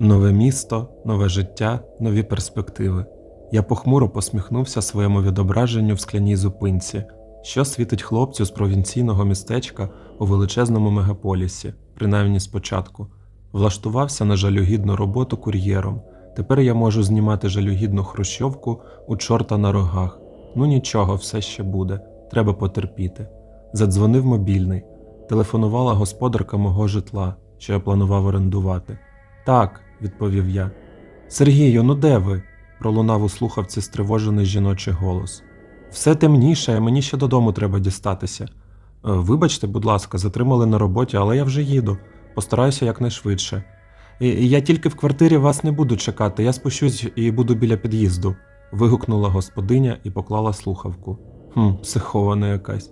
Нове місто, нове життя, нові перспективи. Я похмуро посміхнувся своєму відображенню в скляній зупинці, що світить хлопцю з провінційного містечка у величезному мегаполісі, принаймні спочатку. Влаштувався на жалюгідну роботу кур'єром. Тепер я можу знімати жалюгідну хрущовку у чорта на рогах. Ну нічого, все ще буде. Треба потерпіти. Задзвонив мобільний. Телефонувала господарка мого житла, що я планував орендувати. Так, відповів я. Сергію, ну де ви? пролунав у слухавці стривожений жіночий голос. Все темніше, мені ще додому треба дістатися. «Е, Вибачте, будь ласка, затримали на роботі, але я вже їду. Постараюся якнайшвидше. «І- і Я тільки в квартирі вас не буду чекати, я спущусь і буду біля під'їзду. вигукнула господиня і поклала слухавку. Хм, психована якась.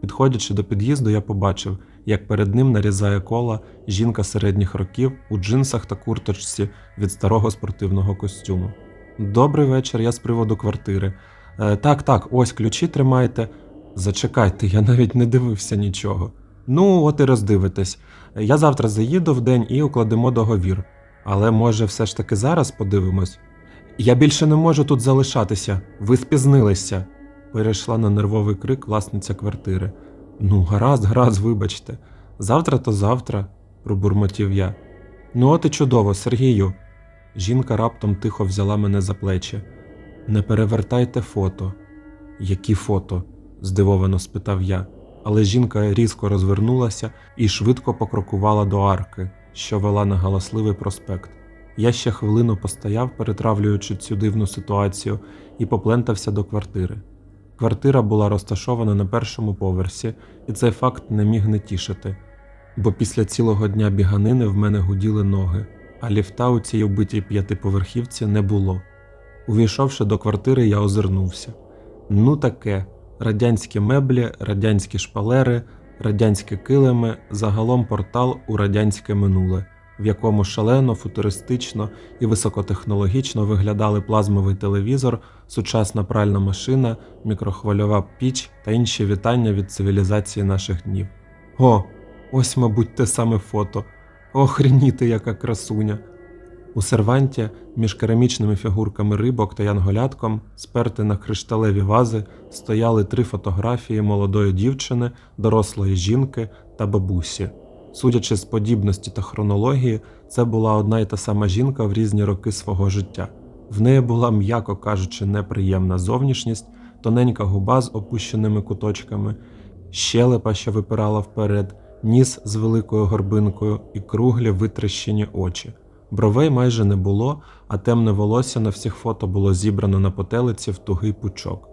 Підходячи до під'їзду, я побачив, як перед ним нарізає кола жінка середніх років у джинсах та курточці від старого спортивного костюму. Добрий вечір, я з приводу квартири. «Е, так, так, ось ключі тримайте. Зачекайте, я навіть не дивився нічого. Ну, от і роздивитесь. Я завтра заїду в день і укладемо договір. Але може, все ж таки зараз подивимось. Я більше не можу тут залишатися, ви спізнилися. Перейшла на нервовий крик власниця квартири. Ну, гаразд, гаразд, вибачте. Завтра то завтра, пробурмотів я. Ну, от і чудово, Сергію. Жінка раптом тихо взяла мене за плечі. Не перевертайте фото. Які фото? здивовано спитав я. Але жінка різко розвернулася і швидко покрокувала до арки, що вела на галасливий проспект. Я ще хвилину постояв, перетравлюючи цю дивну ситуацію, і поплентався до квартири. Квартира була розташована на першому поверсі, і цей факт не міг не тішити, бо після цілого дня біганини в мене гуділи ноги, а ліфта у цій убитій п'ятиповерхівці не було. Увійшовши до квартири, я озирнувся. Ну таке: радянські меблі, радянські шпалери, радянські килими, загалом портал у радянське минуле, в якому шалено, футуристично і високотехнологічно виглядали плазмовий телевізор, сучасна пральна машина, мікрохвильова піч та інші вітання від цивілізації наших днів. О, ось, мабуть, те саме фото. Охреніти, яка красуня. У серванті між керамічними фігурками рибок та янголятком, сперти на кришталеві вази, стояли три фотографії молодої дівчини, дорослої жінки та бабусі. Судячи з подібності та хронології, це була одна й та сама жінка в різні роки свого життя. В неї була, м'яко кажучи, неприємна зовнішність, тоненька губа з опущеними куточками, щелепа, що випирала вперед, ніс з великою горбинкою і круглі витріщені очі. Бровей майже не було, а темне волосся на всіх фото було зібрано на потелиці в тугий пучок.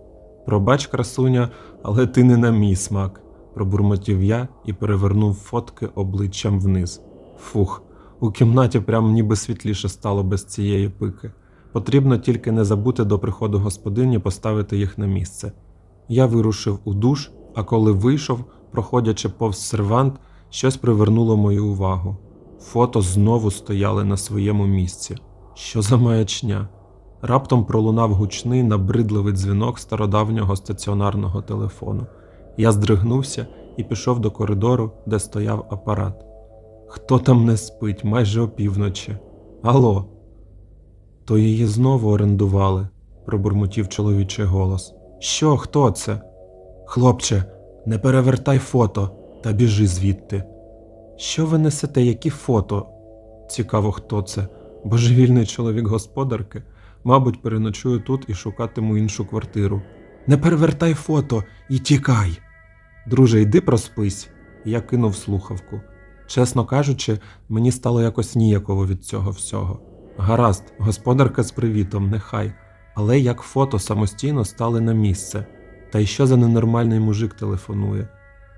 Пробач, красуня, але ти не на мій смак, пробурмотів я і перевернув фотки обличчям вниз. Фух, у кімнаті прям ніби світліше стало без цієї пики. Потрібно тільки не забути до приходу господині поставити їх на місце. Я вирушив у душ, а коли вийшов, проходячи повз сервант, щось привернуло мою увагу. Фото знову стояли на своєму місці. Що за маячня? Раптом пролунав гучний набридливий дзвінок стародавнього стаціонарного телефону. Я здригнувся і пішов до коридору, де стояв апарат. Хто там не спить майже опівночі? Алло. То її знову орендували, пробурмотів чоловічий голос. Що, хто це? Хлопче, не перевертай фото та біжи звідти. Що ви несете, які фото? Цікаво, хто це. Божевільний чоловік господарки. Мабуть, переночую тут і шукатиму іншу квартиру. Не перевертай фото і тікай. Друже, йди проспись. Я кинув слухавку. Чесно кажучи, мені стало якось ніяково від цього всього. Гаразд, господарка з привітом, нехай, але як фото самостійно стали на місце. Та й що за ненормальний мужик телефонує?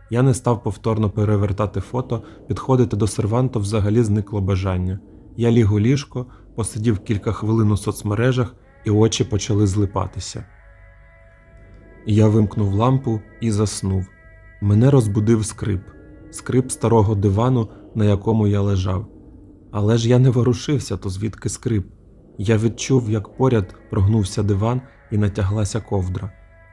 Я не став повторно перевертати фото, підходити до серванту взагалі зникло бажання. Я ліг у ліжко, посидів кілька хвилин у соцмережах, і очі почали злипатися. Я вимкнув лампу і заснув. Мене розбудив скрип, скрип старого дивану, на якому я лежав. Але ж я не ворушився, то звідки скрип. Я відчув, як поряд прогнувся диван і натяглася ковдра.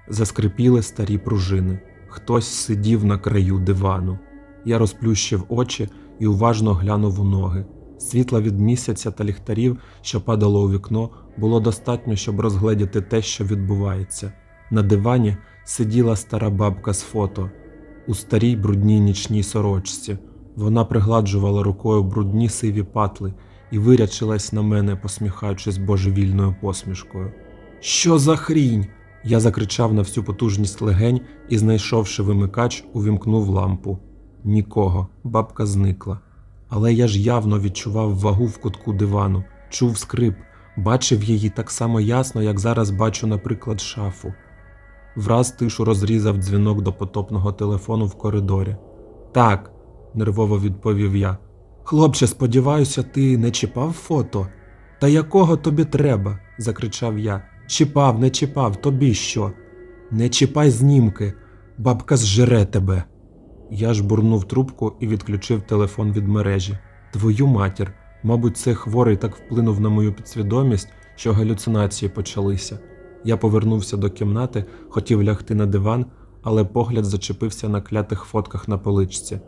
Заскрипіли старі пружини. Хтось сидів на краю дивану. Я розплющив очі і уважно глянув у ноги. Світла від місяця та ліхтарів, що падало у вікно, було достатньо, щоб розгледіти те, що відбувається. На дивані сиділа стара бабка з фото у старій брудній нічній сорочці. Вона пригладжувала рукою брудні сиві патли і вирячилась на мене, посміхаючись божевільною посмішкою. Що за хрінь? Я закричав на всю потужність легень і, знайшовши вимикач, увімкнув лампу. Нікого, бабка зникла. Але я ж явно відчував вагу в кутку дивану, чув скрип, бачив її так само ясно, як зараз бачу, наприклад, шафу. Враз тишу розрізав дзвінок до потопного телефону в коридорі. Так, нервово відповів я. Хлопче, сподіваюся, ти не чіпав фото? Та якого тобі треба? закричав я. Чіпав, не чіпав, тобі що? Не чіпай знімки, бабка зжере тебе. Я ж бурнув трубку і відключив телефон від мережі. Твою матір, мабуть, цей хворий так вплинув на мою підсвідомість, що галюцинації почалися. Я повернувся до кімнати, хотів лягти на диван, але погляд зачепився на клятих фотках на поличці.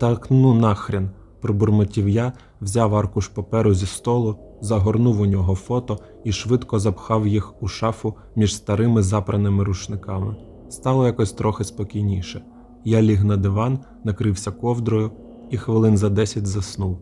Так ну нахрен, пробурмотів я, взяв аркуш паперу зі столу, загорнув у нього фото і швидко запхав їх у шафу між старими запраними рушниками. Стало якось трохи спокійніше. Я ліг на диван, накрився ковдрою і хвилин за десять заснув.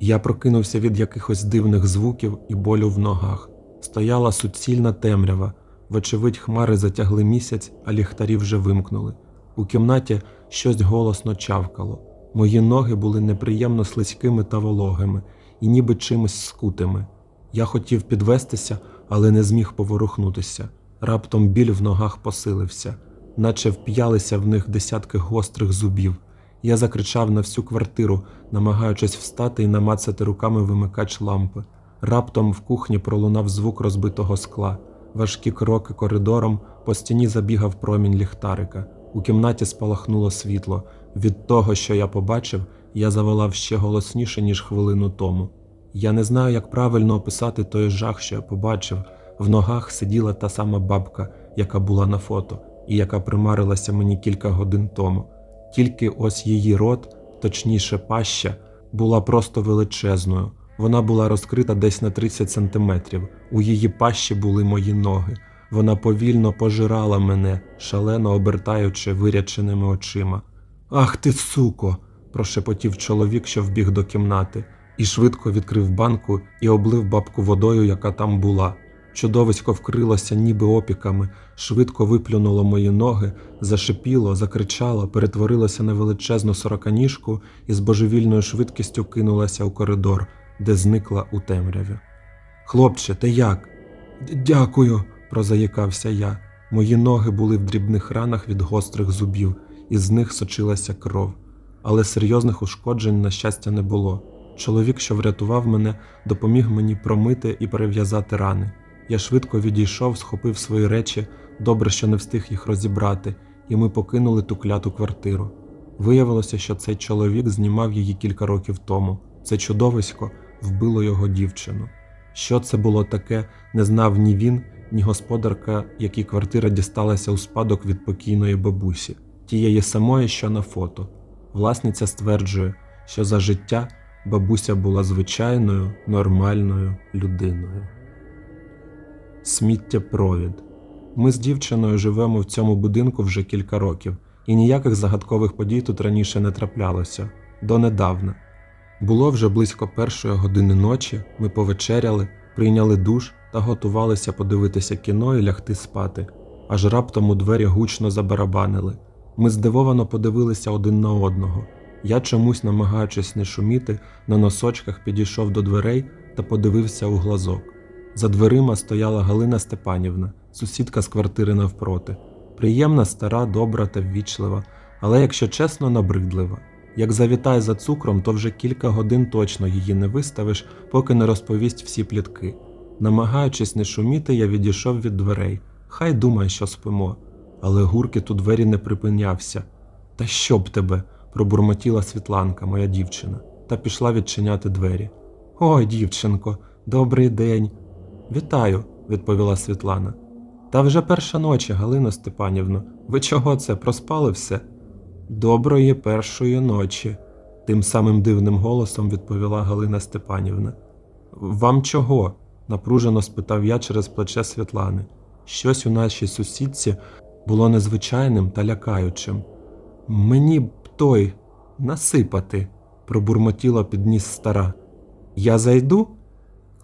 Я прокинувся від якихось дивних звуків і болю в ногах. Стояла суцільна темрява, вочевидь, хмари затягли місяць, а ліхтарі вже вимкнули. У кімнаті щось голосно чавкало. Мої ноги були неприємно слизькими та вологими і ніби чимось скутими. Я хотів підвестися, але не зміг поворухнутися. Раптом біль в ногах посилився, наче вп'ялися в них десятки гострих зубів. Я закричав на всю квартиру, намагаючись встати і намацати руками вимикач лампи. Раптом в кухні пролунав звук розбитого скла. Важкі кроки коридором, по стіні забігав промінь ліхтарика. У кімнаті спалахнуло світло. Від того, що я побачив, я заволав ще голосніше, ніж хвилину тому. Я не знаю, як правильно описати той жах, що я побачив. В ногах сиділа та сама бабка, яка була на фото, і яка примарилася мені кілька годин тому. Тільки ось її рот, точніше паща, була просто величезною. Вона була розкрита десь на 30 сантиметрів. У її пащі були мої ноги. Вона повільно пожирала мене, шалено обертаючи виряченими очима. Ах ти, суко! прошепотів чоловік, що вбіг до кімнати, і швидко відкрив банку і облив бабку водою, яка там була. Чудовисько вкрилося ніби опіками, швидко виплюнуло мої ноги, зашипіло, закричало, перетворилося на величезну сороканіжку і з божевільною швидкістю кинулося у коридор, де зникла у темряві. Хлопче, ти як? Дякую, прозаїкався я. Мої ноги були в дрібних ранах від гострих зубів, і з них сочилася кров. Але серйозних ушкоджень, на щастя, не було. Чоловік, що врятував мене, допоміг мені промити і перев'язати рани. Я швидко відійшов, схопив свої речі, добре, що не встиг їх розібрати, і ми покинули ту кляту квартиру. Виявилося, що цей чоловік знімав її кілька років тому. Це чудовисько вбило його дівчину. Що це було таке, не знав ні він, ні господарка, якій квартира дісталася у спадок від покійної бабусі, тієї самої, що на фото. Власниця стверджує, що за життя бабуся була звичайною, нормальною людиною. Сміттєпровід. Ми з дівчиною живемо в цьому будинку вже кілька років, і ніяких загадкових подій тут раніше не траплялося донедавна. Було вже близько першої години ночі, ми повечеряли, прийняли душ та готувалися подивитися кіно і лягти спати. Аж раптом у двері гучно забарабанили. Ми здивовано подивилися один на одного. Я чомусь, намагаючись не шуміти, на носочках підійшов до дверей та подивився у глазок. За дверима стояла Галина Степанівна, сусідка з квартири навпроти. Приємна, стара, добра та ввічлива, але, якщо чесно, набридлива. Як завітає за цукром, то вже кілька годин точно її не виставиш, поки не розповість всі плітки. Намагаючись не шуміти, я відійшов від дверей. Хай думає, що спимо. Але гуркіт у двері не припинявся. Та що б тебе? пробурмотіла Світланка, моя дівчина, та пішла відчиняти двері. Ой, дівчинко, добрий день. Вітаю, відповіла Світлана. Та вже перша ночі, Галино Степанівно. Ви чого це проспали все? Доброї першої ночі. тим самим дивним голосом відповіла Галина Степанівна. Вам чого? напружено спитав я через плече Світлани. Щось у нашій сусідці було незвичайним та лякаючим. Мені б той насипати, пробурмотіла підніс стара. Я зайду?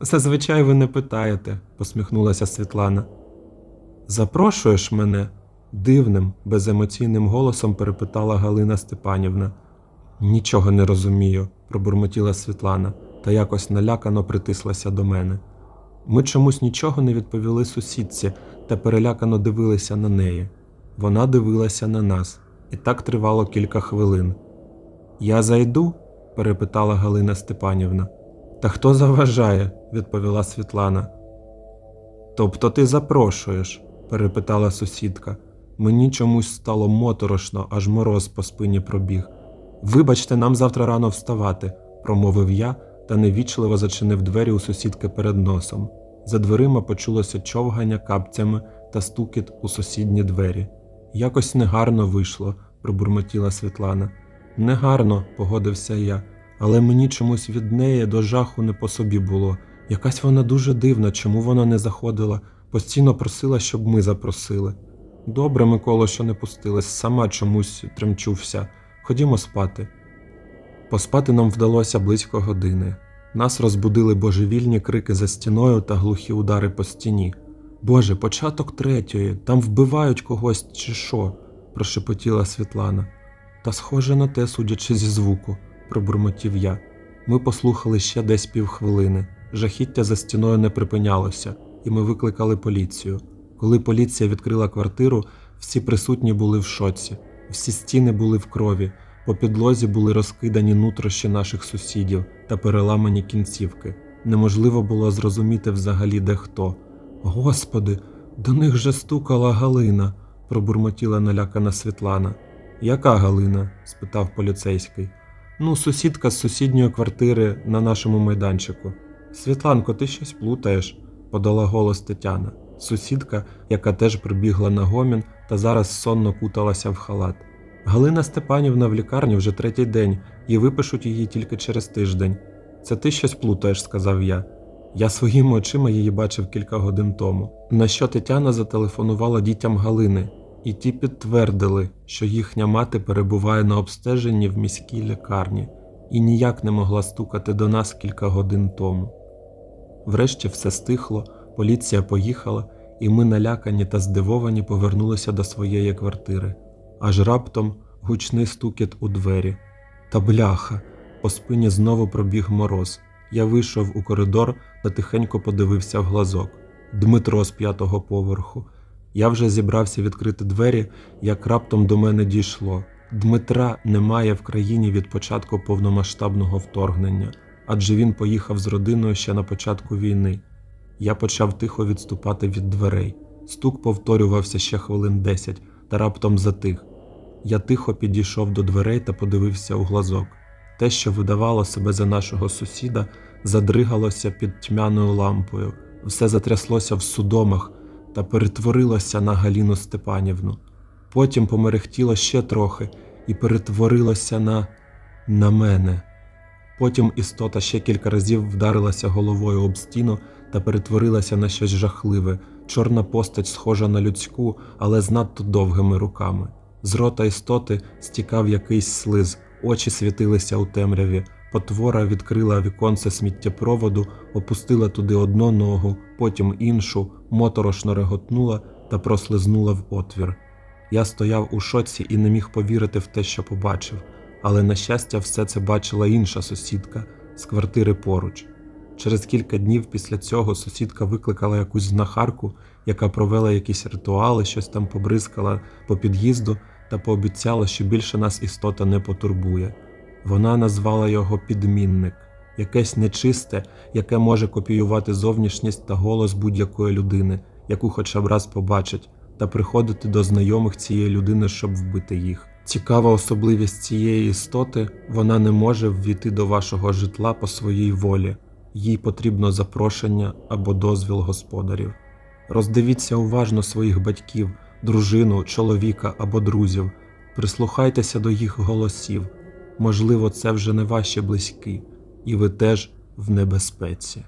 Зазвичай ви не питаєте, посміхнулася Світлана. Запрошуєш мене? Дивним, беземоційним голосом перепитала Галина Степанівна. Нічого не розумію, пробурмотіла Світлана та якось налякано притислася до мене. Ми чомусь нічого не відповіли сусідці та перелякано дивилися на неї. Вона дивилася на нас, і так тривало кілька хвилин. Я зайду? перепитала Галина Степанівна. Та хто заважає? відповіла Світлана. Тобто ти запрошуєш? перепитала сусідка. Мені чомусь стало моторошно, аж мороз по спині пробіг. Вибачте, нам завтра рано вставати, промовив я та невічливо зачинив двері у сусідки перед носом. За дверима почулося човгання капцями та стукіт у сусідні двері. Якось негарно вийшло, пробурмотіла Світлана. Негарно, погодився я, але мені чомусь від неї до жаху не по собі було. Якась вона дуже дивна, чому вона не заходила, постійно просила, щоб ми запросили. Добре, Миколо, що не пустилась, сама чомусь тремчувся. Ходімо спати. Поспати нам вдалося близько години. Нас розбудили божевільні крики за стіною та глухі удари по стіні. Боже, початок третьої, там вбивають когось чи що? прошепотіла Світлана. Та схоже на те, судячи зі звуку, пробурмотів я. Ми послухали ще десь півхвилини. Жахіття за стіною не припинялося, і ми викликали поліцію. Коли поліція відкрила квартиру, всі присутні були в шоці, всі стіни були в крові, по підлозі були розкидані нутрощі наших сусідів та переламані кінцівки. Неможливо було зрозуміти взагалі де хто. Господи, до них же стукала Галина, пробурмотіла налякана Світлана. Яка Галина? спитав поліцейський. Ну, сусідка з сусідньої квартири на нашому майданчику. Світланко, ти щось плутаєш, подала голос Тетяна, сусідка, яка теж прибігла на гомін та зараз сонно куталася в халат. Галина Степанівна в лікарні вже третій день і випишуть її тільки через тиждень. Це ти щось плутаєш, сказав я. Я своїми очима її бачив кілька годин тому. На що Тетяна зателефонувала дітям Галини, і ті підтвердили, що їхня мати перебуває на обстеженні в міській лікарні і ніяк не могла стукати до нас кілька годин тому. Врешті все стихло, поліція поїхала, і ми, налякані та здивовані, повернулися до своєї квартири. Аж раптом гучний стукіт у двері. Та бляха, по спині знову пробіг мороз. Я вийшов у коридор та тихенько подивився в глазок. Дмитро з п'ятого поверху. Я вже зібрався відкрити двері, як раптом до мене дійшло. Дмитра немає в країні від початку повномасштабного вторгнення, адже він поїхав з родиною ще на початку війни. Я почав тихо відступати від дверей. Стук повторювався ще хвилин десять та раптом затих. Я тихо підійшов до дверей та подивився у глазок. Те, що видавало себе за нашого сусіда, задригалося під тьмяною лампою, все затряслося в судомах та перетворилося на Галіну Степанівну. Потім померехтіло ще трохи і перетворилося на на мене. Потім істота ще кілька разів вдарилася головою об стіну та перетворилася на щось жахливе, чорна постать, схожа на людську, але з надто довгими руками. З рота істоти стікав якийсь слиз, очі світилися у темряві. Потвора відкрила віконце сміттєпроводу, опустила туди одну ногу, потім іншу, моторошно реготнула та прослизнула в отвір. Я стояв у шоці і не міг повірити в те, що побачив, але, на щастя, все це бачила інша сусідка з квартири поруч. Через кілька днів після цього сусідка викликала якусь знахарку, яка провела якісь ритуали, щось там побризкала по під'їзду та пообіцяла, що більше нас істота не потурбує. Вона назвала його підмінник, якесь нечисте, яке може копіювати зовнішність та голос будь-якої людини, яку хоча б раз побачить, та приходити до знайомих цієї людини, щоб вбити їх. Цікава особливість цієї істоти вона не може ввійти до вашого житла по своїй волі, їй потрібно запрошення або дозвіл господарів. Роздивіться уважно своїх батьків, дружину, чоловіка або друзів, прислухайтеся до їх голосів. Можливо, це вже не ваші близькі, і ви теж в небезпеці.